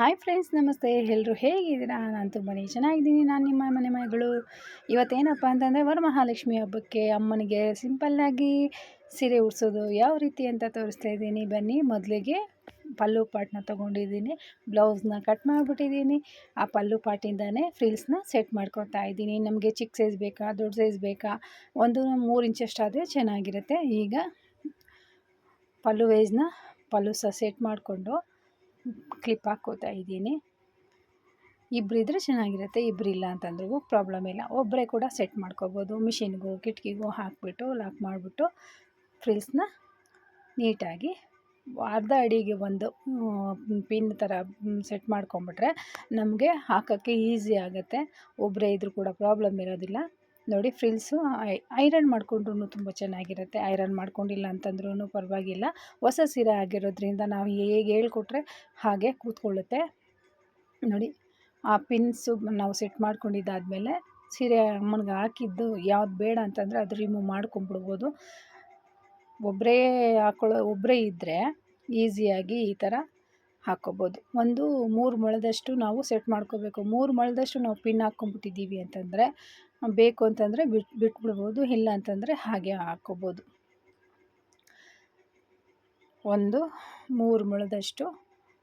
Hi friends ನಮಸ್ತೆ. ಎಲ್ಲರೂ ಹೇಗಿದ್ದೀರಾ? ನಾನು ತುಂಬಾ ಚೆನ್ನಾಗಿದ್ದೀನಿ. ನಾನು ನಿಮ್ಮ ಮನೆ ಮಗಳು. ಇವತ್ತೇನಪ್ಪ ಅಂತಂದರೆ ವರಮಹಾಲಕ್ಷ್ಮಿ ಹಬ್ಬಕ್ಕೆ ಅಮ್ಮನಿಗೆ ಸಿಂಪಲ್ಲಾಗಿ ಸೀರೆ ಉಡಿಸೋದು ಯಾವ ರೀತಿ ಅಂತ ತೋರಿಸ್ತಾ ಇದ್ದೀನಿ. ಬನ್ನಿ, ಮೊದಲಿಗೆ ಪಲ್ಲು ಪಾಟ್ನ ತೊಗೊಂಡಿದ್ದೀನಿ. ಬ್ಲೌಸ್ನ ಕಟ್ ಮಾಡಿಬಿಟ್ಟಿದ್ದೀನಿ. ಆ ಪಲ್ಲು ಪಾಟಿಂದನೇ ಫ್ರಿಲ್ಸ್ನ ಸೆಟ್ ಮಾಡ್ಕೊತಾ ಇದ್ದೀನಿ. ನಮಗೆ ಚಿಕ್ಕ ಸೈಜ್ ಬೇಕಾ, ದೊಡ್ಡ ಸೈಜ್ ಬೇಕಾ? ಒಂದು ಮೂರು ಇಂಚಷ್ಟಾದರೆ ಚೆನ್ನಾಗಿರುತ್ತೆ. ಈಗ ಪಲ್ಲು ವೇಸ್ನ ಪಲ್ಲು ಸಹ ಸೆಟ್ ಮಾಡಿಕೊಂಡು ಕ್ಲಿಪ್ ಹಾಕೋತಾ ಇದ್ದೀನಿ. ಇಬ್ಬರಿದ್ರೆ ಚೆನ್ನಾಗಿರುತ್ತೆ ಇಬ್ಬರಿಲ್ಲ ಅಂತಂದ್ರೂ ಪ್ರಾಬ್ಲಮ್ ಇಲ್ಲ. ಒಬ್ಬರೇ ಕೂಡ ಸೆಟ್ ಮಾಡ್ಕೋಬೋದು. ಮಿಷಿನ್ಗೂ, ಕಿಟಕಿಗೂ ಹಾಕಿಬಿಟ್ಟು, ಲಾಕ್ ಮಾಡಿಬಿಟ್ಟು ಫ್ರಿಲ್ಸ್ನ ನೀಟಾಗಿ ಅರ್ಧ ಅಡಿಗೆ ಒಂದು ಪಿನ್ ಥರ ಸೆಟ್ ಮಾಡ್ಕೊಂಬಿಟ್ರೆ ನಮಗೆ ಹಾಕೋಕ್ಕೆ ಈಸಿ ಆಗುತ್ತೆ. ಒಬ್ಬರೇ ಇದ್ರೂ ಕೂಡ ಪ್ರಾಬ್ಲಮ್ ಇರೋದಿಲ್ಲ. ನೋಡಿ ಫ್ರಿಲ್ಸು ಐರನ್ ಮಾಡಿಕೊಂಡ್ರೂ ತುಂಬ ಚೆನ್ನಾಗಿರುತ್ತೆ. ಐರನ್ ಮಾಡ್ಕೊಂಡಿಲ್ಲ ಅಂತಂದ್ರೂ ಪರವಾಗಿಲ್ಲ. ಹೊಸ ಸೀರೆ ಆಗಿರೋದ್ರಿಂದ ನಾವು ಹೇಗೆ ಹೇಳ್ಕೊಟ್ರೆ ಹಾಗೆ ಕೂತ್ಕೊಳ್ಳುತ್ತೆ. ನೋಡಿ, ಆ ಪಿನ್ಸು ನಾವು ಸೆಟ್ ಮಾಡ್ಕೊಂಡಿದ್ದಾದಮೇಲೆ ಸೀರೆ ಅಮ್ಮನಿಗೆ ಹಾಕಿದ್ದು ಯಾವ್ದು ಬೇಡ ಅಂತಂದರೆ ಅದು ರಿಮೂವ್ ಮಾಡ್ಕೊಂಬಿಡ್ಬೋದು. ಒಬ್ಬರೇ ಹಾಕೊಳ್ಳೋ ಒಬ್ಬರೇ ಇದ್ದರೆ ಈಸಿಯಾಗಿ ಈ ಥರ ಹಾಕ್ಕೋಬೋದು ಒಂದು ಮೂರು ಮೊಳದಷ್ಟು ನಾವು ಸೆಟ್ ಮಾಡ್ಕೋಬೇಕು. ಮೂರು ಮೊಳದಷ್ಟು ನಾವು ಪಿನ್ ಹಾಕ್ಕೊಂಬಿಟ್ಟಿದ್ದೀವಿ ಅಂತಂದರೆ, ಬೇಕು ಅಂತಂದರೆ ಬಿಟ್ಟು ಬಿಟ್ಬಿಡ್ಬೋದು, ಇಲ್ಲ ಅಂತಂದರೆ ಹಾಗೆ ಹಾಕ್ಕೋಬೋದು ಒಂದು ಮೂರು ಮೊಳದಷ್ಟು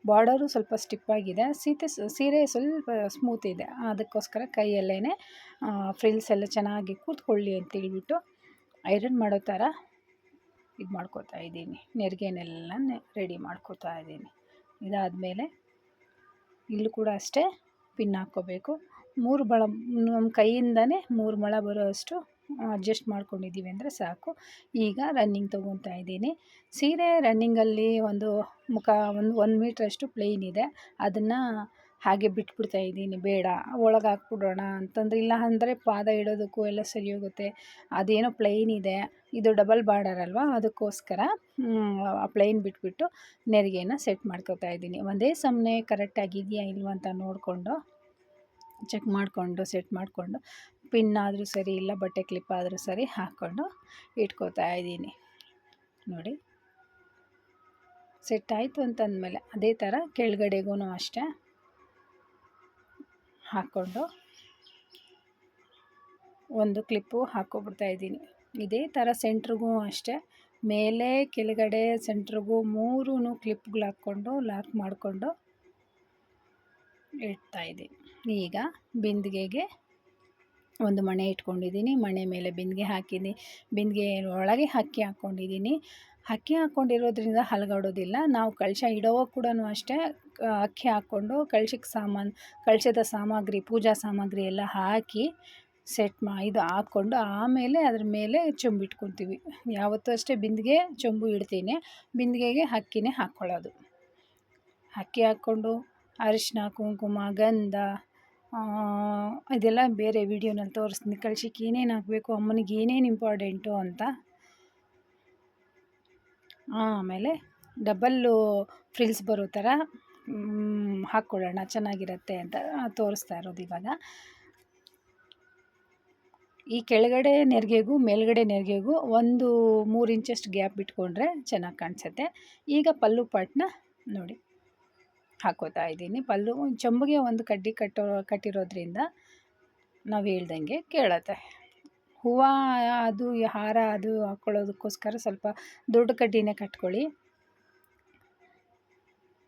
ಬಾರ್ಡರು ಸ್ವಲ್ಪ ಸ್ಟಿಪ್ಪಾಗಿದೆ ಸೀತೆ ಸೀರೆ ಸ್ವಲ್ಪ ಸ್ಮೂತ್ ಇದೆ. ಅದಕ್ಕೋಸ್ಕರ ಕೈಯಲ್ಲೇ ಫ್ರಿಲ್ಸ್ ಎಲ್ಲ ಚೆನ್ನಾಗಿ ಕೂತ್ಕೊಳ್ಳಿ ಅಂತೇಳ್ಬಿಟ್ಟು ಐರನ್ ಮಾಡೋ ಥರ ಇದು ಮಾಡ್ಕೋತಾ ಇದ್ದೀನಿ. ನೆರಿಗೆನೆಲ್ಲ ರೆಡಿ ಮಾಡ್ಕೋತಾ ಇದ್ದೀನಿ. ಇದಾದಮೇಲೆ ಇಲ್ಲೂ ಕೂಡ ಅಷ್ಟೇ ಪಿನ್ ಹಾಕ್ಕೋಬೇಕು. ಮೂರು ಬಳ ನಮ್ಮ ಕೈಯಿಂದನೇ ಮೂರು ಮೊಳ ಬರೋಷ್ಟು ಅಡ್ಜಸ್ಟ್ ಮಾಡ್ಕೊಂಡಿದ್ದೀವಿ ಅಂದರೆ ಸಾಕು. ಈಗ ರನ್ನಿಂಗ್ ತೊಗೊತಾ ಇದ್ದೀನಿ. ಸೀರೆ ರನ್ನಿಂಗಲ್ಲಿ ಒಂದು ಮುಖ, ಒಂದು ಒಂದು ಮೀಟ್ರಷ್ಟು ಪ್ಲೇನ್ ಇದೆ. ಅದನ್ನು ಹಾಗೆ ಬಿಟ್ಬಿಡ್ತಾ ಇದ್ದೀನಿ, ಬೇಡ ಒಳಗೆ ಹಾಕ್ಬಿಡೋಣ ಅಂತಂದ್ರೆ, ಇಲ್ಲ ಅಂದರೆ ಪಾದ ಇಡೋದಕ್ಕೂ ಎಲ್ಲ ಸರಿ ಹೋಗುತ್ತೆ. ಅದೇನೋ ಪ್ಲೈನ್ ಇದೆ, ಇದು ಡಬಲ್ ಬಾರ್ಡರ್ ಅಲ್ವಾ, ಅದಕ್ಕೋಸ್ಕರ ಆ ಪ್ಲೈನ್ ಬಿಟ್ಬಿಟ್ಟು ನೆರಿಗೆಯನ್ನು ಸೆಟ್ ಮಾಡ್ಕೋತಾ ಇದ್ದೀನಿ. ಒಂದೇ ಸಮನೆ ಕರೆಕ್ಟಾಗಿದೆಯಾ ಇಲ್ವಾ ಅಂತ ನೋಡಿಕೊಂಡು ಚೆಕ್ ಮಾಡಿಕೊಂಡು ಸೆಟ್ ಮಾಡಿಕೊಂಡು ಪಿನ್ ಆದರೂ ಸರಿ ಇಲ್ಲ, ಬಟ್ಟೆ ಕ್ಲಿಪ್ ಆದರೂ ಸರಿ ಹಾಕ್ಕೊಂಡು ಇಟ್ಕೋತಾ ಇದ್ದೀನಿ. ನೋಡಿ. ಸೆಟ್ ಆಯಿತು ಅಂತಂದಮೇಲೆ ಅದೇ ಥರ ಕೆಳಗಡೆಗೂ ಅಷ್ಟೇ. ಹಾಕ್ಕೊಂಡು ಒಂದು ಕ್ಲಿಪ್ಪು ಹಾಕ್ಕೊಬಿಡ್ತಾ ಇದ್ದೀನಿ. ಇದೇ ಥರ ಸೆಂಟ್ರಿಗೂ ಅಷ್ಟೇ. ಮೇಲೆ, ಕೆಳಗಡೆ ಸೆಂಟ್ರಿಗೂ ಮೂರೂ ಕ್ಲಿಪ್ಗಳು ಹಾಕ್ಕೊಂಡು ಲಾಕ್ ಮಾಡಿಕೊಂಡು ಇಡ್ತಾಯಿದ್ದೀನಿ ಈಗ ಬಿಂದಿಗೆಗೆ ಒಂದು ಮಣೆ ಇಟ್ಕೊಂಡಿದ್ದೀನಿ. ಮಣೆ ಮೇಲೆ ಬಿಂದಿಗೆ ಹಾಕಿದ್ದೀನಿ. ಬಿಂದಿಗೆ ಒಳಗೆ ಅಕ್ಕಿ ಹಾಕ್ಕೊಂಡಿದ್ದೀನಿ. ಅಕ್ಕಿ ಹಾಕ್ಕೊಂಡಿರೋದ್ರಿಂದ ಹಲಗಾಡೋದಿಲ್ಲ. ನಾವು ಕಳಶ ಇಡೋ ಕೂಡ ಅಷ್ಟೇ. ಅಕ್ಕಿ ಹಾಕ್ಕೊಂಡು ಕಳಶಕ್ಕೆ ಸಾಮಾನು, ಕಳಶದ ಸಾಮಗ್ರಿ, ಪೂಜಾ ಸಾಮಗ್ರಿ ಎಲ್ಲ ಹಾಕಿ ಸೆಟ್ ಮಾ, ಇದು ಹಾಕ್ಕೊಂಡು ಆಮೇಲೆ ಅದ್ರ ಮೇಲೆ ಚೊಂಬು ಇಟ್ಕೊತೀವಿ ಯಾವತ್ತೂ ಅಷ್ಟೇ ಬಿಂದಿಗೆ ಚೊಂಬು ಇಡ್ತೀನಿ. ಬಿಂದಿಗೆಗೆ ಅಕ್ಕಿನೇ ಹಾಕ್ಕೊಳ್ಳೋದು. ಅಕ್ಕಿ ಹಾಕ್ಕೊಂಡು ಅರಿಶಿನ ಕುಂಕುಮ, ಗಂಧ ಇದೆಲ್ಲ ಬೇರೆ ವೀಡಿಯೋನಲ್ಲಿ ತೋರಿಸ್ತೀನಿ. ಕಳ್ಶಕ್ಕೆ ಏನೇನು ಹಾಕಬೇಕು, ಅಮ್ಮನಿಗೆ ಏನೇನು ಇಂಪಾರ್ಟೆಂಟು ಅಂತ. ಆಮೇಲೆ ಡಬಲ್ಲು ಫ್ರಿಲ್ಸ್ ಬರೋ ಥರ ಹಾಕ್ಕೊಳ್ಳೋಣ. ಚೆನ್ನಾಗಿರುತ್ತೆ ಅಂತ ತೋರಿಸ್ತಾ ಇರೋದು ಇವಾಗ. ಈ ಕೆಳಗಡೆ ನೆರಿಗೆಗೂ, ಮೇಲ್ಗಡೆ ನೆರಿಗೆಗೂ ಒಂದು ಮೂರು ಇಂಚಷ್ಟು ಗ್ಯಾಪ್ ಬಿಟ್ಕೊಂಡ್ರೆ ಚೆನ್ನಾಗಿ ಕಾಣಿಸುತ್ತೆ. ಈಗ ಪಲ್ಲು ಪಾಟ್ನ ನೋಡಿ. ಹಾಕೋತಾ ಇದ್ದೀನಿ. ಪಲ್ಲು ಚಂಬುಗೆ ಒಂದು ಕಡ್ಡಿ ಕಟ್ಟೋ, ಕಟ್ಟಿರೋದ್ರಿಂದ ನಾವು ಹೇಳ್ದಂಗೆ ಕೇಳತ್ತೆ. ಹೂವು ಅದು, ಹಾರ ಅದು ಹಾಕ್ಕೊಳ್ಳೋದಕ್ಕೋಸ್ಕರ ಸ್ವಲ್ಪ ದೊಡ್ಡ ಕಡ್ಡಿನೇ ಕಟ್ಕೊಳ್ಳಿ.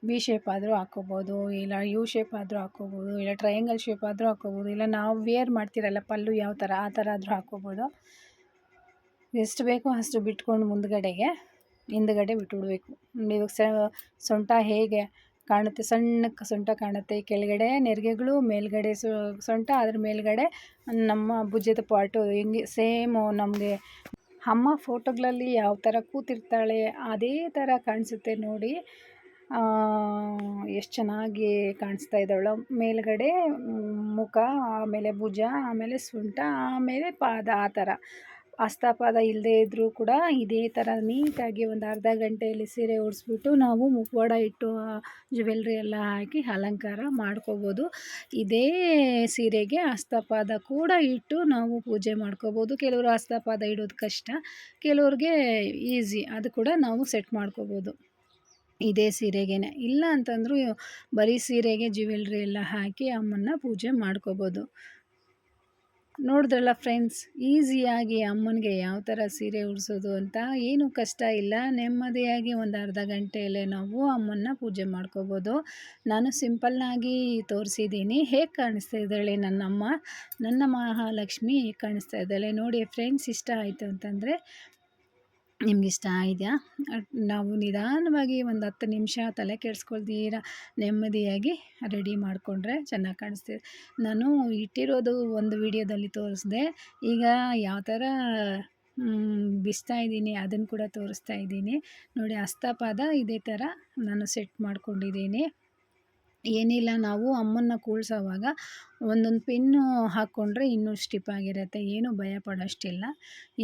ಬಿ ಶೇಪ್ ಆದರೂ ಹಾಕೋಬೋದು, ಇಲ್ಲ ಯು ಶೇಪ್ ಆದರೂ ಹಾಕೋಬೋದು, ಇಲ್ಲ ಟ್ರಯಾಂಗಲ್ ಶೇಪ್ ಆದರೂ ಹಾಕೋಬೋದು, ಇಲ್ಲ ನಾವು ವೇರ್ ಮಾಡ್ತಿರಲ್ಲ ಪಲ್ಲು ಯಾವ ಥರ ಆ ಥರ ಆದರೂ ಹಾಕೋಬೋದು. ಎಷ್ಟು ಬೇಕೋ ಅಷ್ಟು ಬಿಟ್ಕೊಂಡು ಮುಂದ್ಗಡೆಗೆ ಹಿಂದ್ಗಡೆ ಬಿಟ್ಬಿಡ್ಬೇಕು. ಇವಾಗ ಸೊಂಟ ಹೇಗೆ ಕಾಣುತ್ತೆ, ಸಣ್ಣಕ್ಕೆ ಸೊಂಟ ಕಾಣುತ್ತೆ. ಕೆಳಗಡೆ ನೆರಿಗೆಗಳು, ಮೇಲ್ಗಡೆ ಸೊಂಟ, ಅದ್ರ ಮೇಲ್ಗಡೆ ನಮ್ಮ ಭುಜದ ಪಾಟು ಹೆಂಗೆ ಸೇಮು ನಮಗೆ ಅಮ್ಮ ಫೋಟೋಗಳಲ್ಲಿ ಯಾವ ಥರ ಕೂತಿರ್ತಾಳೆ, ಅದೇ ಥರ ಕಾಣಿಸುತ್ತೆ ನೋಡಿ. ಎಷ್ಟು ಚೆನ್ನಾಗಿ ಕಾಣಿಸ್ತಾ ಇದ್ದಾಳು. ಮೇಲ್ಗಡೆ ಮುಖ, ಆಮೇಲೆ ಭುಜ, ಆಮೇಲೆ ಸೊಂಟ, ಆಮೇಲೆ ಪಾದ, ಆ ಥರ ಹಸ್ತಪಾದ ಇಲ್ಲದೇ ಇದ್ದರೂ ಕೂಡ ಇದೇ ಥರ ನೀಟಾಗಿ ಒಂದು ಅರ್ಧ ಗಂಟೆಯಲ್ಲಿ ಸೀರೆ ಉಡಿಸ್ಬಿಟ್ಟು ನಾವು ಮುಖವಾಡ ಇಟ್ಟು ಜ್ಯುವೆಲ್ರಿ ಎಲ್ಲ ಹಾಕಿ ಅಲಂಕಾರ ಮಾಡ್ಕೋಬೋದು. ಇದೇ ಸೀರೆಗೆ ಹಸ್ತಪಾದ ಕೂಡ ಇಟ್ಟು ನಾವು ಪೂಜೆ ಮಾಡ್ಕೋಬೋದು. ಕೆಲವರು ಹಸ್ತಪಾದ ಇಡೋದು ಕಷ್ಟ, ಕೆಲವ್ರಿಗೆ ಈಸಿ ಅದು ಕೂಡ ನಾವು ಸೆಟ್ ಮಾಡ್ಕೋಬೋದು. ಇದೇ ಸೀರೆಗೇನೆ. ಇಲ್ಲ ಅಂತಂದರೂ ಬರೀ ಸೀರೆಗೆ ಜ್ಯುವೆಲ್ರಿ ಎಲ್ಲ ಹಾಕಿ ಅಮ್ಮನ್ನ ಪೂಜೆ ಮಾಡ್ಕೋಬೋದು. ನೋಡಿದ್ರಲ್ಲ ಫ್ರೆಂಡ್ಸ್ ಈಸಿಯಾಗಿ ಅಮ್ಮನಿಗೆ ಯಾವ ಥರ ಸೀರೆ ಉಡಿಸೋದು ಅಂತ ಏನು ಕಷ್ಟ ಇಲ್ಲ. ನೆಮ್ಮದಿಯಾಗಿ ಒಂದು ಅರ್ಧ ಗಂಟೆಯಲ್ಲೇ ನಾವು ಅಮ್ಮನ್ನ ಪೂಜೆ ಮಾಡ್ಕೋಬೋದು. ನಾನು ಸಿಂಪಲ್ನಾಗಿ ತೋರಿಸಿದ್ದೀನಿ. ಹೇಗೆ ಕಾಣಿಸ್ತಾ ಇದ್ದಾಳೆ ನನ್ನಮ್ಮ? ನನ್ನ ಮಹಾಲಕ್ಷ್ಮಿ ಹೇಗೆ ಕಾಣಿಸ್ತಾ ಇದ್ದಾಳೆ? ನೋಡಿ ಫ್ರೆಂಡ್ಸ್ ಇಷ್ಟ ಆಯಿತು ಅಂತಂದರೆ ನಿಮ್ಗೆ ಇಷ್ಟ ಇದೆಯಾ ನಾವು ನಿಧಾನವಾಗಿ ಒಂದು ಹತ್ತು ನಿಮಿಷ ತಲೆ ಕೆಡಿಸ್ಕೊಳ್ದೀರ ನೆಮ್ಮದಿಯಾಗಿ ರೆಡಿ ಮಾಡಿಕೊಂಡ್ರೆ ಚೆನ್ನಾಗಿ ಕಾಣಿಸ್ತಿದೆ ನಾನು ಇಟ್ಟಿರೋದು ಒಂದು ವಿಡಿಯೋದಲ್ಲಿ ತೋರಿಸ್ದೆ, ಈಗ ಯಾವ ಥರ ಬಿಸ್ತಾ ಇದ್ದೀನಿ ಅದನ್ನು ಕೂಡ ತೋರಿಸ್ತಾ ಇದ್ದೀನಿ. ನೋಡಿ, ಹಸ್ತಪಾದ ಇದೇ ಥರ ನಾನು ಸೆಟ್ ಮಾಡ್ಕೊಂಡಿದ್ದೀನಿ. ಏನಿಲ್ಲ ನಾವು ಅಮ್ಮನ್ನ ಕೂಳ್ಸೋವಾಗ ಒಂದೊಂದು ಪಿನ್ನು ಹಾಕ್ಕೊಂಡ್ರೆ ಇನ್ನೂ ಸ್ಟಿಪ್ ಆಗಿರುತ್ತೆ, ಏನು ಭಯ ಪಡೋಷ್ಟಿಲ್ಲ.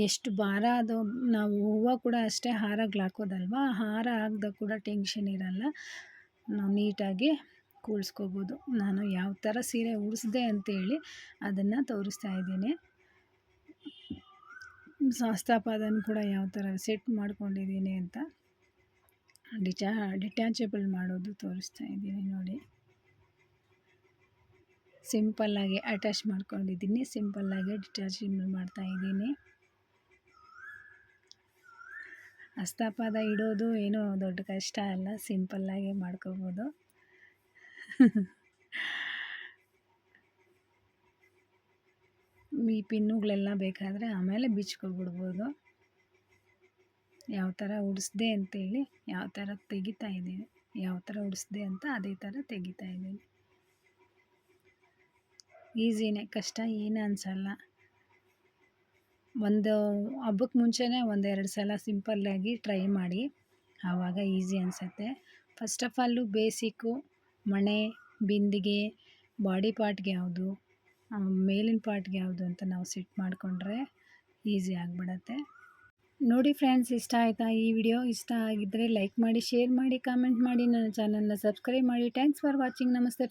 ಎಷ್ಟು ಭಾರ ಅದು ನಾವು ಹೂವು ಕೂಡ ಅಷ್ಟೇ ಹಾರಗಳು ಹಾಕೋದಲ್ವಾ, ಹಾರ ಹಾಕ್ದಾಗ ಕೂಡ ಟೆನ್ಷನ್ ಇರಲ್ಲ. ನಾವು ನೀಟಾಗಿ ಕೂಳ್ಸ್ಕೋಬೋದು. ನಾನು ಯಾವ ಥರ ಸೀರೆ ಉಡಿಸ್ದೆ ಅಂತೇಳಿ ಅದನ್ನು ತೋರಿಸ್ತಾ ಇದ್ದೀನಿ. ಶಾಸ್ತಾಪಾದನ ಕೂಡ ಯಾವ ಥರ ಸೆಟ್ ಮಾಡ್ಕೊಂಡಿದ್ದೀನಿ ಅಂತ. ಡಿಟಾ, ಡಿಟ್ಯಾಚಬಲ್ ಮಾಡೋದು ತೋರಿಸ್ತಾ ಇದ್ದೀನಿ ನೋಡಿ. ಸಿಂಪಲ್ಲಾಗಿ ಅಟ್ಯಾಚ್ ಮಾಡ್ಕೊಂಡಿದ್ದೀನಿ ಸಿಂಪಲ್ಲಾಗಿ ಡಿಟ್ಯಾಚಬಲ್ ಮಾಡ್ತಾಯಿದ್ದೀನಿ ಹಸ್ತಪಾದ ಇಡೋದು ಏನೂ ದೊಡ್ಡ ಕಷ್ಟ ಅಲ್ಲ ಸಿಂಪಲ್ಲಾಗಿ ಮಾಡ್ಕೋಬೋದು. ಈ ಪಿನ್ನುಗಳೆಲ್ಲ ಬೇಕಾದರೆ ಆಮೇಲೆ ಬಿಚ್ಕೊಬಿಡ್ಬೋದು. ಯಾವ ಥರ ಉಡಿಸ್ದೆ ಅಂತೇಳಿ ಯಾವ ಥರ ತೆಗಿತಾ ಇದ್ದೀನಿ ಯಾವ ಥರ ಉಡಿಸ್ದೆ ಅಂತ ಅದೇ ಥರ ತೆಗಿತಾ ಇದ್ದೀನಿ ಈಸಿನೇ, ಕಷ್ಟ ಏನು ಅನಿಸಲ್ಲ. ಒಂದು ಹಬ್ಬಕ್ಕೆ ಮುಂಚೆನೇ ಒಂದೆರಡು ಸಲ ಸಿಂಪಲ್ಲಾಗಿ ಟ್ರೈ ಮಾಡಿ, ಆವಾಗ ಈಸಿ ಅನಿಸುತ್ತೆ. ಫಸ್ಟ್ ಆಫ್ ಆಲು ಬೇಸಿಕ್ಕು ಮಣೆ, ಬಿಂದಿಗೆ ಬಾಡಿ ಪಾರ್ಟ್ಗೆ ಯಾವುದು ಮೇಲಿನ ಪಾರ್ಟ್ಗೆ ಯಾವುದು ಅಂತ ನಾವು ಸೆಟ್ ಮಾಡಿಕೊಂಡ್ರೆ ಈಸಿ ಆಗಿಬಿಡತ್ತೆ. ನೋಡಿ ಫ್ರೆಂಡ್ಸ್, ಇಷ್ಟ ಆಯಿತಾ? ಈ ವಿಡಿಯೋ ಇಷ್ಟ ಆಗಿದ್ದರೆ ಲೈಕ್ ಮಾಡಿ, ಶೇರ್ ಮಾಡಿ, ಕಾಮೆಂಟ್ ಮಾಡಿ. ನನ್ನ ಚಾನಲ್ನ ಸಬ್ಸ್ಕ್ರೈಬ್ ಮಾಡಿ. Thanks for watching. ನಮಸ್ತೆ